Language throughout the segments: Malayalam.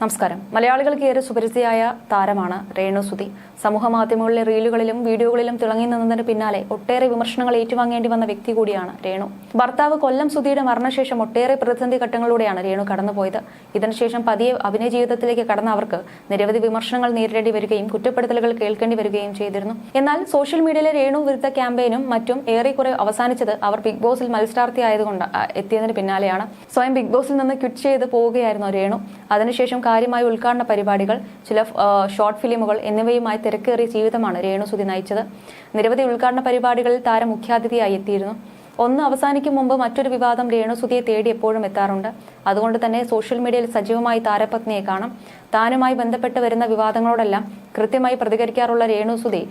നമസ്കാരം. മലയാളികൾക്ക് ഏറെ സുപരിചിതയായ താരമാണ് രേണു സുധി. സമൂഹ മാധ്യമങ്ങളിലെ റീലുകളിലും വീഡിയോകളിലും തിളങ്ങി നിന്നതിന് പിന്നാലെ ഒട്ടേറെ വിമർശനങ്ങൾ ഏറ്റുവാങ്ങേണ്ടി വന്ന വ്യക്തി കൂടിയാണ് രേണു. ഭർത്താവ് കൊല്ലം സുധിയുടെ മരണശേഷം ഒട്ടേറെ പ്രതിസന്ധി ഘട്ടങ്ങളിലൂടെയാണ് രേണു കടന്നുപോയത്. ഇതിനുശേഷം പതിയെ അഭിനയ ജീവിതത്തിലേക്ക് കടന്ന അവർക്ക് നിരവധി വിമർശനങ്ങൾ നേരിടേണ്ടി വരികയും കുറ്റപ്പെടുത്തലുകൾ കേൾക്കേണ്ടി വരികയും ചെയ്തിരുന്നു. എന്നാൽ സോഷ്യൽ മീഡിയയിലെ രേണു വിരുദ്ധ ക്യാമ്പയിനും മറ്റും ഏറെക്കുറെ അവസാനിച്ചത് അവർ ബിഗ് ബോസിൽ മത്സരാർത്ഥി ആയതുകൊണ്ട് എത്തിയതിന് പിന്നാലെയാണ്. സ്വയം ബിഗ് ബോസിൽ നിന്ന് ക്വിറ്റ് ചെയ്ത് പോവുകയായിരുന്നു രേണു. അതിനുശേഷം കാര്യമായ ഉദ്ഘാടന പരിപാടികൾ ചില ഷോർട്ട് ഫിലിമുകൾ എന്നിവയുമായി തിരക്കേറിയ ജീവിതമാണ് രേണുസുതി നയിച്ചത്. നിരവധി ഉദ്ഘാടന പരിപാടികളിൽ താരം മുഖ്യാതിഥിയായി എത്തിയിരുന്നു. ഒന്ന് അവസാനിക്കും മുമ്പ് മറ്റൊരു വിവാദം രേണുസുതിയെ തേടി എപ്പോഴും എത്താറുണ്ട്. അതുകൊണ്ട് തന്നെ സോഷ്യൽ മീഡിയയിൽ സജീവമായി താരപത്നിയെ കാണാം. താനുമായി ബന്ധപ്പെട്ട് വരുന്ന വിവാദങ്ങളോടെല്ലാം കൃത്യമായി പ്രതികരിക്കാറുള്ള രേണുസുതി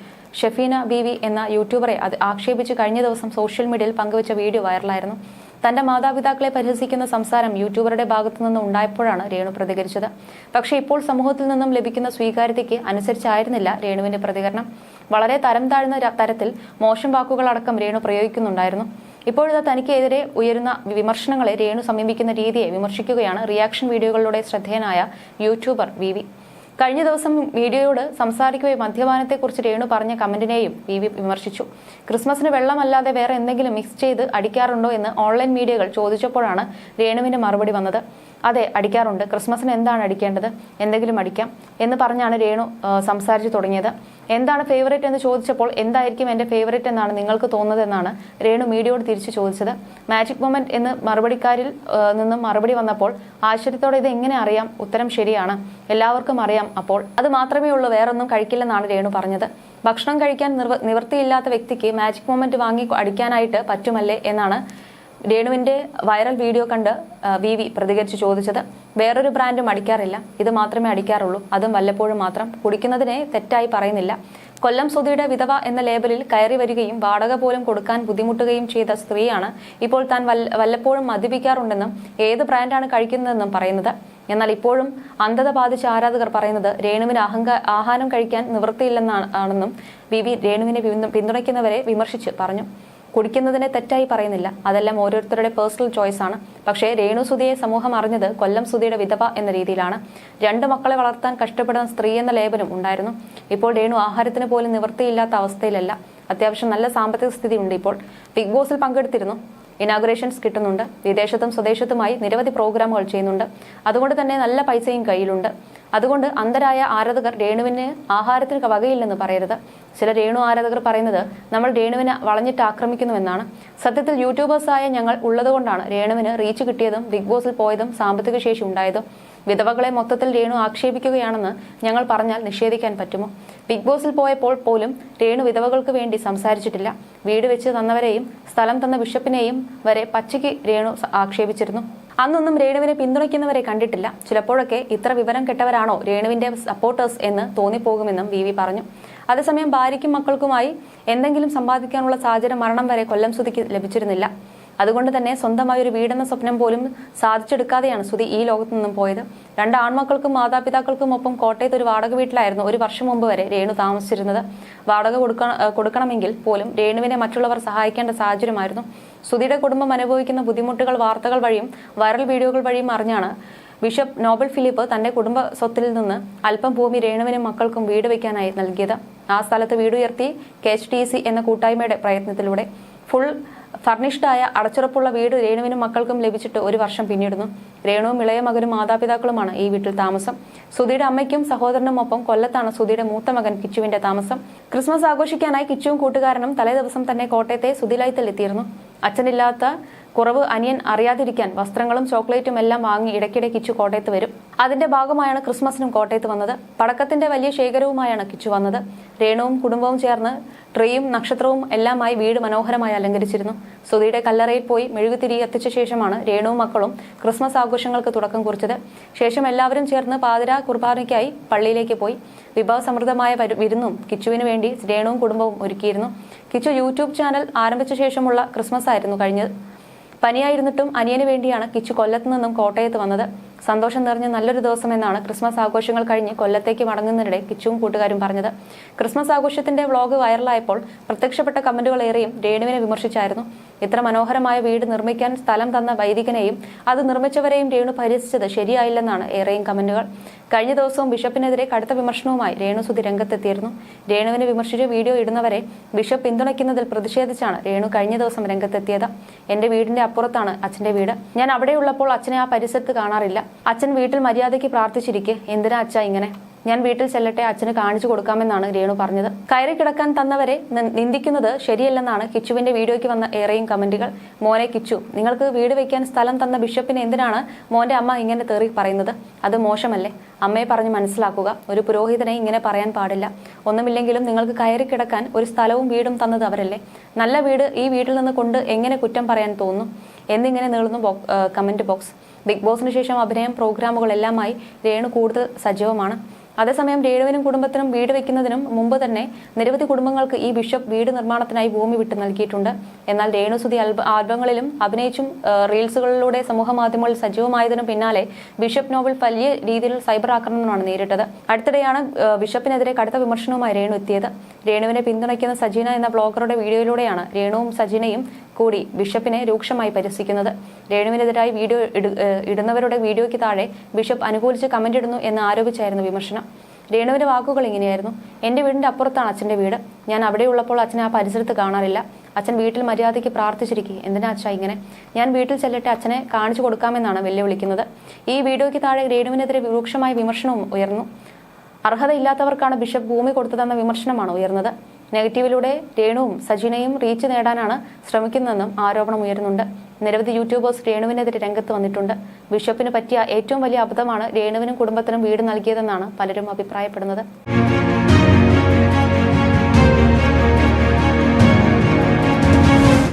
ഷെഫീന ബി വി എന്ന യൂട്യൂബറെ ആക്ഷേപിച്ച് കഴിഞ്ഞ ദിവസം സോഷ്യൽ മീഡിയയിൽ പങ്കുവച്ച വീഡിയോ വൈറലായിരുന്നു. തന്റെ മാതാപിതാക്കളെ പരിഹസിക്കുന്ന സംസാരം യൂട്യൂബറുടെ ഭാഗത്തു നിന്നും ഉണ്ടായപ്പോഴാണ് രേണു പ്രതികരിച്ചത്. പക്ഷേ ഇപ്പോൾ സമൂഹത്തിൽ നിന്നും ലഭിക്കുന്ന സ്വീകാര്യതയ്ക്ക് അനുസരിച്ചായിരുന്നില്ല രേണുവിന്റെ പ്രതികരണം. വളരെ തരം താഴ്ന്ന തരത്തിൽ മോശം വാക്കുകളടക്കം രേണു പ്രയോഗിക്കുന്നുണ്ടായിരുന്നു. ഇപ്പോഴത്തെ തനിക്കെതിരെ ഉയരുന്ന വിമർശനങ്ങളെ രേണു സമീപിക്കുന്ന രീതിയെ വിമർശിക്കുകയാണ് റിയാക്ഷൻ വീഡിയോകളിലൂടെ ശ്രദ്ധേയനായ യൂട്യൂബർ വി. കഴിഞ്ഞ ദിവസം മീഡിയയോട് സംസാരിക്കുകയും മദ്യപാനത്തെക്കുറിച്ച് രേണു പറഞ്ഞ കമന്റിനെയും പി വി വിമർശിച്ചു. ക്രിസ്മസിന് വെള്ളമല്ലാതെ വേറെ എന്തെങ്കിലും മിക്സ് ചെയ്ത് അടിക്കാറുണ്ടോ എന്ന് ഓൺലൈൻ മീഡിയകൾ ചോദിച്ചപ്പോഴാണ് രേണുവിന്റെ മറുപടി വന്നത്. അതെ അടിക്കാറുണ്ട്. ക്രിസ്മസിന് എന്താണ് അടിക്കേണ്ടത്? എന്തെങ്കിലും അടിക്കാം എന്ന് പറഞ്ഞാണ് രേണു സംസാരിച്ചു തുടങ്ങിയത്. എന്താണ് ഫേവറേറ്റ് എന്ന് ചോദിച്ചപ്പോൾ എന്തായിരിക്കും എന്റെ ഫേവറേറ്റ് എന്നാണ് നിങ്ങൾക്ക് തോന്നുന്നതെന്നാണ് രേണു മീഡിയയോട് തിരിച്ചു ചോദിച്ചത്. മാജിക് മൊമെന്റ് എന്ന് മറുപടിക്കാരിൽ നിന്നും മറുപടി വന്നപ്പോൾ ആശ്ചര്യത്തോടെ ഇത് എങ്ങനെ അറിയാം? ഉത്തരം ശരിയാണ്. എല്ലാവർക്കും അറിയാം അപ്പോൾ. അത് മാത്രമേ ഉള്ളൂ വേറൊന്നും കഴിക്കില്ലെന്നാണ് രേണു പറഞ്ഞത്. ഭക്ഷണം കഴിക്കാൻ നിവൃത്തിയില്ലാത്ത വ്യക്തിക്ക് മാജിക് മൊമെന്റ് വാങ്ങി അടിക്കാനായിട്ട് പറ്റുമല്ലേ എന്നാണ് രേണുവിന്റെ വൈറൽ വീഡിയോ കണ്ട് വി വി പ്രതികരിച്ച് ചോദിച്ചത് വേറൊരു ബ്രാൻഡും അടിക്കാറില്ല. ഇത് മാത്രമേ അടിക്കാറുള്ളൂ. അതും വല്ലപ്പോഴും മാത്രം. കുടിക്കുന്നതിനെ തെറ്റായി പറയുന്നില്ല. കൊല്ലം സുധിയുടെ വിധവ എന്ന ലേബലിൽ കയറി വരികയും വാടക പോലും കൊടുക്കാൻ ബുദ്ധിമുട്ടുകയും ചെയ്ത സ്ത്രീയാണ് ഇപ്പോൾ താൻ വല്ലപ്പോഴും മദ്യപിക്കാറുണ്ടെന്നും ഏത് ബ്രാൻഡാണ് കഴിക്കുന്നതെന്നും പറയുന്നത്. എന്നാൽ ഇപ്പോഴും അന്ധത ബാധിച്ച ആരാധകർ പറയുന്നത് രേണുവിന് അഹങ്ക ആഹാരം കഴിക്കാൻ നിവൃത്തിയില്ലെന്നാണെന്നും വി വി രേണുവിനെ പിന്തു- പിന്തുണയ്ക്കുന്നവരെ വിമർശിച്ച് പറഞ്ഞു. കുടിക്കുന്നതിനെ തെറ്റായി പറയുന്നില്ല. അതെല്ലാം ഓരോരുത്തരുടെ പേഴ്സണൽ ചോയ്സ് ആണ്. പക്ഷേ രേണു സുധിയെ സമൂഹം അറിഞ്ഞത് കൊല്ലം സുധിയുടെ വിധവ എന്ന രീതിയിലാണ്. രണ്ട് മക്കളെ വളർത്താൻ കഷ്ടപ്പെടുന്ന സ്ത്രീ എന്ന ലേബലും ഉണ്ടായിരുന്നു. ഇപ്പോൾ രേണു ആഹാരത്തിന് പോലും നിവൃത്തിയില്ലാത്ത അവസ്ഥയിലല്ല. അത്യാവശ്യം നല്ല സാമ്പത്തിക സ്ഥിതി ഉണ്ട് ഇപ്പോൾ. ബിഗ് ബോസിൽ പങ്കെടുത്തിരുന്നു. ഇനാഗുറേഷൻസ് കിട്ടുന്നുണ്ട്. വിദേശത്തും സ്വദേശത്തുമായി നിരവധി പ്രോഗ്രാമുകൾ ചെയ്യുന്നുണ്ട്. അതുകൊണ്ട് തന്നെ നല്ല പൈസയും കയ്യിലുണ്ട്. അതുകൊണ്ട് അന്ധരായ ആരാധകർ രേണുവിന് ആഹാരത്തിന് വകയില്ലെന്ന് പറയരുത്. ചില രേണു ആരാധകർ പറയുന്നത് നമ്മൾ രേണുവിനെ വളഞ്ഞിട്ട് ആക്രമിക്കുന്നുവെന്നാണ്. സത്യത്തിൽ യൂട്യൂബേഴ്സായ ഞങ്ങൾ ഉള്ളതുകൊണ്ടാണ് രേണുവിന് റീച്ച് കിട്ടിയതും ബിഗ് ബോസിൽ പോയതും സാമ്പത്തിക ശേഷി ഉണ്ടായതും. വിധവകളെ മൊത്തത്തിൽ രേണു ആക്ഷേപിക്കുകയാണെന്ന് ഞങ്ങൾ പറഞ്ഞാൽ നിഷേധിക്കാൻ പറ്റുമോ? ബിഗ് ബോസിൽ പോയപ്പോൾ പോലും രേണു വിധവകൾക്ക് വേണ്ടി സംസാരിച്ചിട്ടില്ല. വീട് വെച്ച് തന്നവരെയും സ്ഥലം തന്ന ബിഷപ്പിനെയും വരെ പച്ചയ്ക്ക് രേണു ആക്ഷേപിച്ചിരുന്നു. അന്നൊന്നും രേണുവിനെ പിന്തുണയ്ക്കുന്നവരെ കണ്ടിട്ടില്ല. ചിലപ്പോഴൊക്കെ ഇത്ര വിവരം കെട്ടവരാണോ രേണുവിന്റെ സപ്പോർട്ടേഴ്സ് എന്ന് തോന്നിപ്പോകുമെന്നും വി വി പറഞ്ഞു. അതേസമയം ഭാര്യയ്ക്കും മക്കൾക്കുമായി എന്തെങ്കിലും സമ്പാദിക്കാനുള്ള സാഹചര്യം മരണം വരെ കൊല്ലം സുതിക്ക് ലഭിച്ചിരുന്നില്ല. അതുകൊണ്ട് തന്നെ സ്വന്തമായ ഒരു വീടെന്ന സ്വപ്നം പോലും സാധിച്ചെടുക്കാതെയാണ് സുധി ഈ ലോകത്തു നിന്നും പോയത്. രണ്ട് ആൺമക്കൾക്കും മാതാപിതാക്കൾക്കും ഒപ്പം കോട്ടയത്ത് ഒരു വാടക വീട്ടിലായിരുന്നു ഒരു വർഷം മുമ്പ് വരെ രേണു താമസിച്ചിരുന്നത്. വാടക കൊടുക്ക കൊടുക്കണമെങ്കിൽ പോലും രേണുവിനെ മറ്റുള്ളവർ സഹായിക്കേണ്ട സാഹചര്യമായിരുന്നു. സുധിയുടെ കുടുംബം അനുഭവിക്കുന്ന ബുദ്ധിമുട്ടുകൾ വാർത്തകൾ വഴിയും വൈറൽ വീഡിയോകൾ വഴിയും അറിഞ്ഞാണ് ബിഷപ്പ് നോബൽ ഫിലിപ്പ് തന്റെ കുടുംബ സ്വത്തിൽ നിന്ന് അല്പം ഭൂമി രേണുവിനും മക്കൾക്കും വീട് വയ്ക്കാനായി നൽകിയത്. ആ സ്ഥലത്ത് വീടുയർത്തി കെ എച്ച് ടി സി എന്ന കൂട്ടായ്മയുടെ പ്രയത്നത്തിലൂടെ. ഫുൾ ഫർണിഷ്ഡായ അടച്ചുറപ്പുള്ള വീട് രേണുവിനും മക്കൾക്കും ലഭിച്ചിട്ട് ഒരു വർഷം പിന്നിടുന്നു. രേണുവും ഇളയ മകനും മാതാപിതാക്കളുമാണ് ഈ വീട്ടിൽ താമസം. സുധിയുടെ അമ്മയ്ക്കും സഹോദരനും ഒപ്പം കൊല്ലത്താണ് സുധിയുടെ മൂത്ത മകൻ കിച്ചുവിന്റെ താമസം. ക്രിസ്മസ് ആഘോഷിക്കാനായി കിച്ചുവും കൂട്ടുകാരനും തലേദിവസം തന്നെ കോട്ടയത്തെ സുധിലയത്തിൽ എത്തിയിരുന്നു അച്ഛനില്ലാത്ത കുറവ് അനിയൻ അറിയാതിരിക്കാൻ വസ്ത്രങ്ങളും ചോക്ലേറ്റും എല്ലാം വാങ്ങി ഇടയ്ക്കിടെ കിച്ചു കോട്ടയത്ത് വരും. അതിന്റെ ഭാഗമായാണ് ക്രിസ്മസിനും കോട്ടയത്ത് വന്നത്. പടക്കത്തിന്റെ വലിയ ശേഖരവുമായാണ് കിച്ചു വന്നത്. രേണുവും കുടുംബവും ചേർന്ന് ട്രീയും നക്ഷത്രവും എല്ലാമായി വീട് മനോഹരമായി അലങ്കരിച്ചിരുന്നു. സുധിയുടെ കല്ലറയിൽ പോയി മെഴുകുതിരി എത്തിച്ച ശേഷമാണ് രേണുവും മക്കളും ക്രിസ്മസ് ആഘോഷങ്ങൾക്ക് തുടക്കം കുറിച്ചത്. ശേഷം എല്ലാവരും ചേർന്ന് പാതിര കുർബാനയ്ക്കായി പള്ളിയിലേക്ക് പോയി. വിഭവസമൃദ്ധമായ വരു- വിരുന്നും കിച്ചുവിന് വേണ്ടി രേണുവും കുടുംബവും ഒരുക്കിയിരുന്നു. കിച്ചു യൂട്യൂബ് ചാനൽ ആരംഭിച്ച ശേഷമുള്ള ക്രിസ്മസ് ആയിരുന്നു കഴിഞ്ഞത്. പനിയായിരുന്നിട്ടും അനിയന് വേണ്ടിയാണ് കിച്ചു കൊല്ലത്ത് നിന്നും കോട്ടയത്ത് വന്നത്. സന്തോഷം നിറഞ്ഞ നല്ലൊരു ദിവസം എന്നാണ് ക്രിസ്മസ് ആഘോഷങ്ങൾ കഴിഞ്ഞ് കൊല്ലത്തേക്ക് മടങ്ങുന്നതിനിടെ കിച്ചുവും കൂട്ടുകാരും പറഞ്ഞത്. ക്രിസ്മസ് ആഘോഷത്തിന്റെ വ്ളോഗ് വൈറലായപ്പോൾ പ്രത്യക്ഷപ്പെട്ട കമന്റുകൾ ഏറെയും രേണുവിനെ വിമർശിച്ചായിരുന്നു. ഇത്ര മനോഹരമായ വീട് നിർമ്മിക്കാൻ സ്ഥലം തന്ന വൈദികനെയും അത് നിർമ്മിച്ചവരെയും രേണു പരിഹസിച്ചത് ശരിയായില്ലെന്നാണ് ഏറെയും കമന്റുകൾ. കഴിഞ്ഞ ദിവസവും ബിഷപ്പിനെതിരെ കടുത്ത വിമർശനവുമായി രേണുസുതി രംഗത്തെത്തിയിരുന്നു. രേണുവിനെ വിമർശിച്ച് വീഡിയോ ഇടുന്നവരെ ബിഷപ്പ് പിന്തുണയ്ക്കുന്നതിൽ പ്രതിഷേധിച്ചാണ് രേണു കഴിഞ്ഞ ദിവസം രംഗത്തെത്തിയത്. എന്റെ വീടിന്റെ അപ്പുറത്താണ് അച്ഛന്റെ വീട്. ഞാൻ അവിടെയുള്ളപ്പോൾ അച്ഛനെ ആ പരിസരത്ത് കാണാറില്ല. അച്ഛൻ വീട്ടിൽ മര്യാദയ്ക്ക് പ്രാർത്ഥിച്ചിരിക്കെ. എന്തിനാ അച്ഛ ഇങ്ങനെ? ഞാൻ വീട്ടിൽ ചെല്ലട്ടെ അച്ഛന് കാണിച്ചു കൊടുക്കാമെന്നാണ് രേണു പറഞ്ഞത്. കയറി കിടക്കാൻ തന്നവരെ നിന്ദിക്കുന്നത് ശരിയല്ലെന്നാണ് കിച്ചുവിന്റെ വീഡിയോയ്ക്ക് വന്ന ഏറെയും കമന്റുകൾ. മോനെ കിച്ചു നിങ്ങൾക്ക് വീട് വെക്കാൻ സ്ഥലം തന്ന ബിഷപ്പിന് എന്തിനാണ് മോന്റെ അമ്മ ഇങ്ങനെ തേറി പറയുന്നത്? അത് മോശമല്ലേ? അമ്മയെ പറഞ്ഞ് മനസ്സിലാക്കുക. ഒരു പുരോഹിതനെ ഇങ്ങനെ പറയാൻ പാടില്ല. ഒന്നുമില്ലെങ്കിലും നിങ്ങൾക്ക് കയറി കിടക്കാൻ ഒരു സ്ഥലവും വീടും തന്നത് അവരല്ലേ? നല്ല വീട് ഈ വീട്ടിൽ നിന്ന് കൊണ്ട് എങ്ങനെ കുറ്റം പറയാൻ തോന്നും? എന്നിങ്ങനെ നീളുന്നു കമന്റ് ബോക്സ്. ബിഗ് ബോസിന് ശേഷം അഭിനയം പ്രോഗ്രാമുകളെല്ലാമായി രേണു കൂടുതൽ സജീവമാണ്. അതേസമയം രേണുവിനും കുടുംബത്തിനും വീട് വെക്കുന്നതിനും മുമ്പ് തന്നെ നിരവധി കുടുംബങ്ങൾക്ക് ഈ ബിഷപ്പ് വീട് നിർമ്മാണത്തിനായി ഭൂമി വിട്ടു നൽകിയിട്ടുണ്ട്. എന്നാൽ രേണുസുതി ആൽബ ആൽബങ്ങളിലും അഭിനയിച്ചും റീൽസുകളിലൂടെ സമൂഹ മാധ്യമങ്ങളിൽ സജീവമായതിനു പിന്നാലെ ബിഷപ്പ് നോവൽ വലിയ രീതിയിൽ സൈബർ ആക്രമണമാണ് നേരിട്ടത്. അടുത്തിടെയാണ് ബിഷപ്പിനെതിരെ കടുത്ത വിമർശനവുമായി രേണു എത്തിയത്. രേണുവിനെ പിന്തുണയ്ക്കുന്ന സജീന എന്ന ബ്ലോഗറുടെ വീഡിയോയിലൂടെയാണ്. രേണുവും സജീനയും കൂടി ബിഷപ്പിനെ രൂക്ഷമായി പരിഹസിക്കുന്നത് രേണുവിനെതിരായി വീഡിയോ ഇടുന്നവരുടെ വീഡിയോയ്ക്ക് താഴെ ബിഷപ്പ് അനുകൂലിച്ച് കമന്റ് ഇടുന്നു എന്ന് ആരോപിച്ചായിരുന്നു വിമർശനം. രേണുവിന്റെ വാക്കുകൾ ഇങ്ങനെയായിരുന്നു. എന്റെ വീടിന്റെ അപ്പുറത്താണ് അച്ഛന്റെ വീട്. ഞാൻ അവിടെ ഉള്ളപ്പോൾ അച്ഛനെ ആ പരിസരത്ത് കാണാറില്ല. അച്ഛൻ വീട്ടിൽ മര്യാദയ്ക്ക് പ്രാർത്ഥിച്ചിരിക്കുക എന്തിനാ അച്ഛാ ഇങ്ങനെ? ഞാൻ വീട്ടിൽ ചെല്ലട്ടെ അച്ഛനെ കാണിച്ചു കൊടുക്കാമെന്നാണ് വെല്ലുവിളിക്കുന്നത്. ഈ വീഡിയോയ്ക്ക് താഴെ രേണുവിനെതിരെ രൂക്ഷമായ വിമർശനവും ഉയർന്നു. അർഹതയില്ലാത്തവർക്കാണ് ബിഷപ്പ് ഭൂമി കൊടുത്തതെന്ന വിമർശനമാണ് ഉയർന്നത്. നെഗറ്റീവിലൂടെ രേണുവും സജിനയും റീച്ച് നേടാനാണ് ശ്രമിക്കുന്നതെന്നും ആരോപണം ഉയരുന്നുണ്ട്. നിരവധി യൂട്യൂബേഴ്സ് രേണുവിനെതിരെ രംഗത്ത് വന്നിട്ടുണ്ട്. ബിഷപ്പിന് പറ്റിയ ഏറ്റവും വലിയ അബദ്ധമാണ് രേണുവിനും കുടുംബത്തിനും വീട് നൽകിയതെന്നാണ് പലരും അഭിപ്രായപ്പെടുന്നത്.